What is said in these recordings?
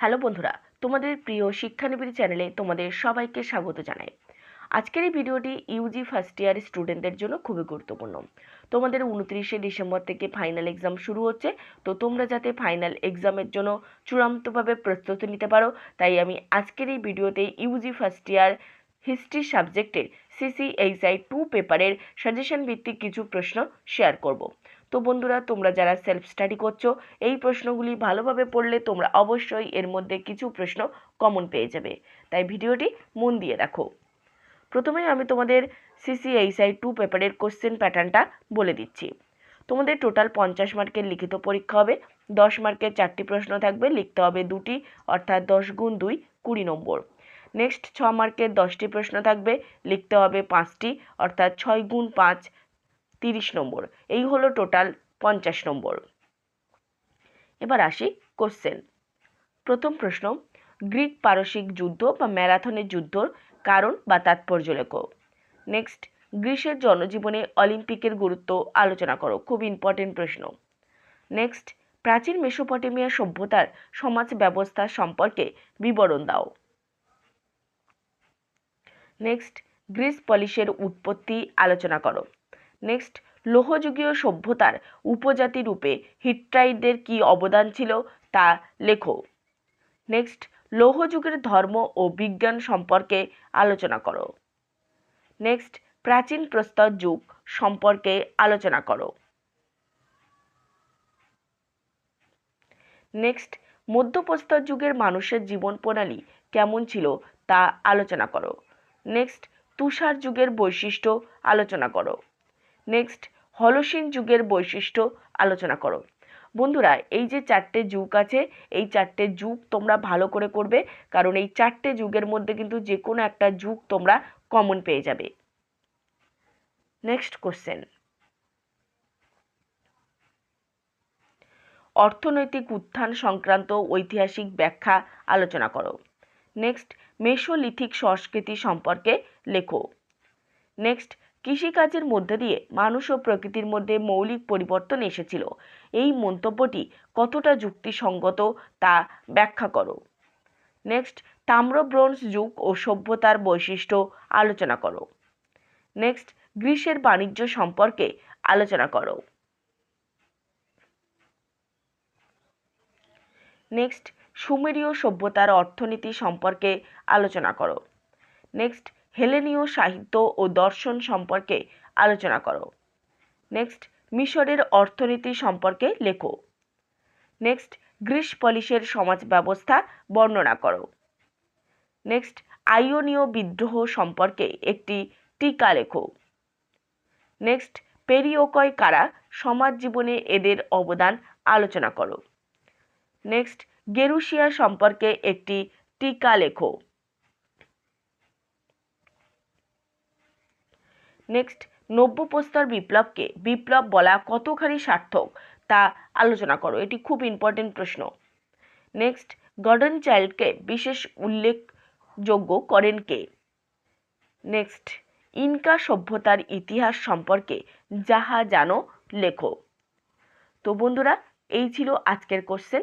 Hello বন্ধুরা, তোমাদের প্রিয় শিক্ষানিবিড় চ্যানেলে তোমাদের সবাইকে স্বাগত জানাই। আজকের এই ভিডিওটি ইউজি ফার্স্ট ইয়ার স্টুডেন্টদের জন্য খুবই গুরুত্বপূর্ণ। তোমাদের উনত্রিশে ডিসেম্বর থেকে ফাইনাল এক্সাম শুরু হচ্ছে, তো তোমরা যাতে ফাইনাল এক্সামের জন্য চূড়ান্তভাবে প্রস্তুতি নিতে পারো, তাই আমি আজকের এই ভিডিওতে ইউজি ফার্স্ট ইয়ার হিস্ট্রি সাবজেক্টের সিসিএইচআই টু পেপারের সাজেশন ভিত্তিক কিছু প্রশ্ন শেয়ার করব। তো বন্ধুরা, তোমরা যারা সেলফ স্টাডি করছ, এই প্রশ্নগুলি ভালোভাবে পড়লে তোমরা অবশ্যই এর মধ্যে কিছু প্রশ্ন কমন পেয়ে যাবে। তাই ভিডিওটি মন দিয়ে দেখো। প্রথমেই আমি তোমাদের সিসিএইচআই টু পেপারের কোশ্চেন প্যাটার্নটা বলে দিচ্ছি। তোমাদের টোটাল পঞ্চাশ মার্কের লিখিত পরীক্ষা হবে, দশ মার্কের চারটি প্রশ্ন থাকবে, লিখতে হবে দুটি, অর্থাৎ দশ গুণ দুই, কুড়ি নম্বর। নেক্সট ছ মার্কের দশটি প্রশ্ন থাকবে, লিখতে হবে পাঁচটি, অর্থাৎ ছয় গুণ পাঁচ তিরিশ নম্বর। এই হলো টোটাল পঞ্চাশ নম্বর। এবার আসি কোশ্চেন প্রথম প্রশ্ন, গ্রিক পারসিক যুদ্ধ বা ম্যারাথনের যুদ্ধর কারণ বা তাৎপর্য লেখো। নেক্সট গ্রীসের জনজীবনে অলিম্পিকের গুরুত্ব আলোচনা করো, খুব ইম্পর্টেন্ট প্রশ্ন। নেক্সট প্রাচীন মেসোপটেমিয়া সভ্যতার সমাজ ব্যবস্থা সম্পর্কে বিবরণ দাও। নেক্সট গ্রিস পলিশের উৎপত্তি আলোচনা করো। নেক্সট লোহযুগীয় সভ্যতার উপজাতি রূপে হিট্টাইটদের কী অবদান ছিল তা লেখো। নেক্সট লৌহযুগের ধর্ম ও বিজ্ঞান সম্পর্কে আলোচনা করো। নেক্সট প্রাচীন প্রস্তর যুগ সম্পর্কে আলোচনা করো। নেক্সট মধ্যপ্রস্তর যুগের মানুষের জীবন প্রণালী কেমন ছিল তা আলোচনা করো। নেক্সট তুষার যুগের বৈশিষ্ট্য আলোচনা করো। নেক্সট হলসিন যুগের বৈশিষ্ট্য আলোচনা করো। বন্ধুরা, এই যে চারটে যুগ আছে, এই চারটে যুগ তোমরা ভালো করে করবে কারণ এই চারটে যুগের মধ্যে কিন্তু যে কোনো একটা যুগ তোমরা কমন পেয়ে যাবে। নেক্সট কোশ্চেন অর্থনৈতিক উত্থান সংক্রান্ত ঐতিহাসিক ব্যাখ্যা আলোচনা করো। নেক্সট মেসোলিথিক সংস্কৃতি সম্পর্কে লেখো। নেক্সট কৃষিকাজের মধ্যে দিয়ে মানুষ ও প্রকৃতির মধ্যে মৌলিক পরিবর্তন এসেছিল। এই মন্তব্যটি কতটা যুক্তিসঙ্গত তা ব্যাখ্যা করো। নেক্সট, তাম্র ব্রোঞ্জ যুগ ও সভ্যতার বৈশিষ্ট্য আলোচনা করো। নেক্সট গ্রীসের বাণিজ্য সম্পর্কে আলোচনা করো। নেক্সট, সুমেরীয় সভ্যতার অর্থনীতি সম্পর্কে আলোচনা করো। নেক্সট হেলেনীয় সাহিত্য ও দর্শন সম্পর্কে আলোচনা করো। নেক্সট মিশরের অর্থনীতি সম্পর্কে লেখো। নেক্সট গ্রিস পলিশের সমাজ ব্যবস্থা বর্ণনা করো। নেক্সট আইওনীয় বিদ্রোহ সম্পর্কে একটি টিকা লেখো। নেক্সট পেরিওকয় কারা সমাজ জীবনে এদের অবদান আলোচনা করো। নেক্সট গেরুশিয়া সম্পর্কে একটি টিকা লেখো। নেক্সট নব্যপ্রস্তর বিপ্লবকে বিপ্লব বলা কতখানি সার্থক তা আলোচনা করো, এটি খুব ইম্পর্টেন্ট প্রশ্ন। নেক্সট গর্ডন চাইল্ডকে বিশেষ উল্লেখযোগ্য করেন কে? নেক্সট ইনকা সভ্যতার ইতিহাস সম্পর্কে যাহা জানো লেখো। তো বন্ধুরা, এই ছিল আজকের কোশ্চেন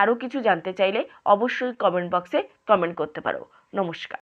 আরও কিছু জানতে চাইলে অবশ্যই কমেন্ট বক্সে কমেন্ট করতে পারো। নমস্কার।